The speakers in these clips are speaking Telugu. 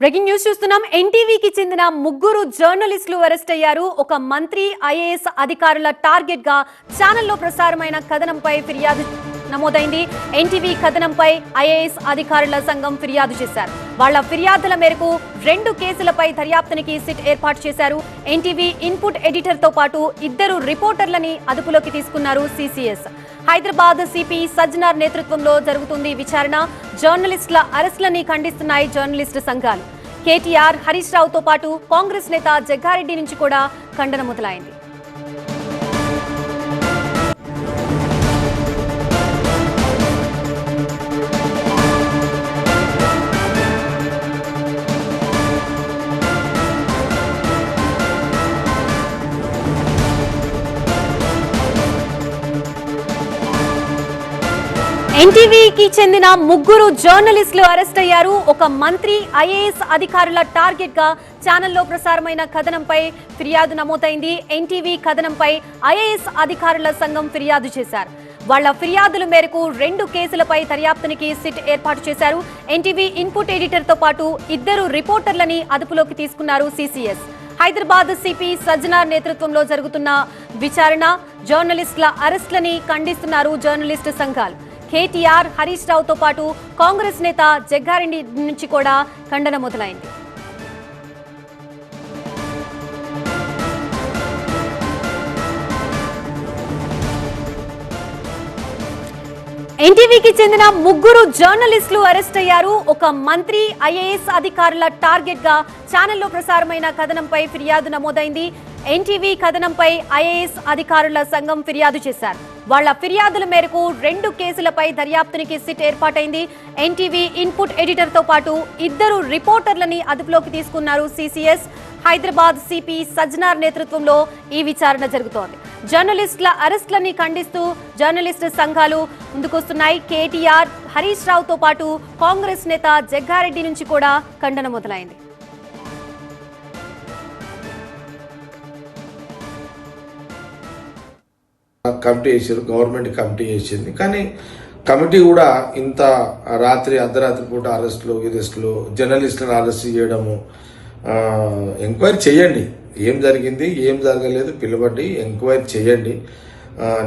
బ్రేకింగ్ న్యూస్ చూస్తున్నాం. ఎన్టీవీకి చెందిన ముగ్గురు జర్నలిస్టులు అరెస్ట్ అయ్యారు. ఒక మంత్రి ఐఏఎస్ అధికారుల టార్గెట్గా ఛానల్లో ప్రసారమైన కథనంపై ఫిర్యాదు నమోదైంది. ఎన్టీవీ కథనంపై ఐఏఎస్ అధికారుల సంఘం ఫిర్యాదు చేశారు. వాళ్ళ ఫిర్యాదుల మేరకు రెండు కేసులపై దర్యాప్తునికి సిట్ ఏర్పాటు చేశారు. ఎన్టీవీ ఇన్పుట్ ఎడిటర్తో పాటు ఇద్దరు రిపోర్టర్లని అదుపులోకి తీసుకున్నారు సిసిఎస్. హైదరాబాద్ సిపి సజ్జనార్ నేతృత్వంలో జరుగుతుంది విచారణ. జర్నలిస్టుల అరెస్టులని ఖండిస్తున్నాయి జర్నలిస్టు సంఘాలు. కేటీఆర్ హరీష్ రావుతో పాటు కాంగ్రెస్ నేత జగ్గారెడ్డి నుంచి కూడా ఖండన మొదలైంది. ఎన్టీవీకి చెందిన ముగ్గురు జర్నలిస్టులు అరెస్ట్ అయ్యారు. ఒక మంత్రి ఐఏఎస్ అధికారుల టార్గెట్గా ఛానల్లో ప్రసారమైన కథనంపై ఫిర్యాదు నమోదైంది. ఎన్టీవీ కథనంపై ఐఏఎస్ అధికారుల సంఘం ఫిర్యాదు చేశారు. వాళ్ళ ఫిర్యాదుల మేరకు రెండు కేసులపై దర్యాప్తునికి సిట్ ఏర్పాటు చేశారు. ఎన్టీవీ ఇన్పుట్ ఎడిటర్తో పాటు ఇద్దరు రిపోర్టర్లని అదుపులోకి తీసుకున్నారు సిసిఎస్. హైదరాబాద్ సిపి సజ్జనార్ నేతృత్వంలో జరుగుతున్న విచారణ. జర్నలిస్టుల అరెస్టులని ఖండిస్తున్నారు జర్నలిస్టు సంఘాలు. కేటీఆర్ హరీష్ రావుతో పాటు కాంగ్రెస్ నేత జగ్గారెడ్డి నుంచి కూడా ఖండన మొదలైంది. ఎన్టీవీకి చెందిన ముగ్గురు జర్నలిస్టులు అరెస్ట్ అయ్యారు. ఒక మంత్రి ఐఏఎస్ అధికారుల టార్గెట్గా ఛానల్లో ప్రసారమైన కథనంపై ఫిర్యాదు నమోదైంది. ఎన్టీవీ కథనంపై ఐఏఎస్ అధికారుల సంఘం ఫిర్యాదు చేశారు. వాళ్ళ ఫిర్యాదుల మేరకు రెండు కేసులపై దర్యాప్తునికి సిట్ ఏర్పాటైంది. ఎన్టీవీ ఇన్పుట్ ఎడిటర్తో పాటు ఇద్దరు రిపోర్టర్లని అదుపులోకి తీసుకున్నారు సిసిఎస్. హైదరాబాద్ సిపి సజ్జనార్ నేతృత్వంలో ఈ విచారణ జరుగుతోంది. జర్నలిస్టుల అరెస్టులని ఖండిస్తూ జర్నలిస్టు సంఘాలు ముందుకొస్తున్నాయి. కేటీఆర్ హరీష్ రావుతో పాటు కాంగ్రెస్ నేత జగ్గారెడ్డి నుంచి కూడా ఖండన మొదలైంది. కమిటీ చేశారు గవర్నమెంట్ కమిటీ వేసింది కానీ కమిటీ కూడా ఇంత రాత్రి అర్ధరాత్రి పూట అరెస్టులు గిరెస్టులు జర్నలిస్టులను అరెస్ట్ చేయడము ఎంక్వైరీ చేయండి. ఏం జరిగింది ఏం జరగలేదు పిలవండి ఎంక్వైరీ చేయండి.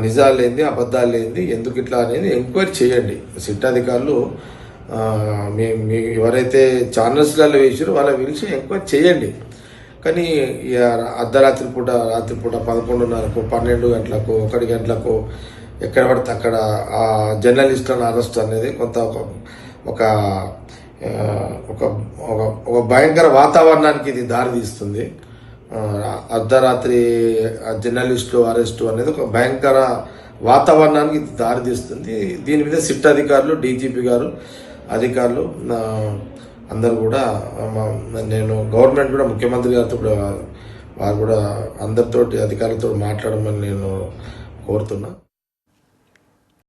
నిజాలు ఏంది అబద్ధాలు ఏంది ఎందుకు ఇట్లా అనేది ఎంక్వైరీ చేయండి. సిట్ అధికారులు మీ మీ ఎవరైతే ఛానల్స్లలో వేసారో వాళ్ళ పిలిచి ఎంక్వైరీ చేయండి. కానీ ఇక అర్ధరాత్రి పూట రాత్రి పూట పదకొండున్నరకు పన్నెండు గంటలకు ఒకటి గంటలకు ఎక్కడ పడితే అక్కడ ఆ జర్నలిస్టులను అరెస్ట్ అనేది కొంత ఒక ఒక ఒక ఒక ఒక భయంకర వాతావరణానికి ఇది దారితీస్తుంది అర్ధరాత్రి జర్నలిస్టు అరెస్టు అనేది ఒక భయంకర వాతావరణానికి ఇది దారితీస్తుంది దీని మీద సిట్ అధికారులు డీజీపీ గారు అధికారులు అందరు కూడా నేను గవర్నమెంట్ కూడా ముఖ్యమంత్రి గారితో కూడా వారు కూడా అందరితోటి అధికారులతో మాట్లాడమని నేను కోరుతున్నా.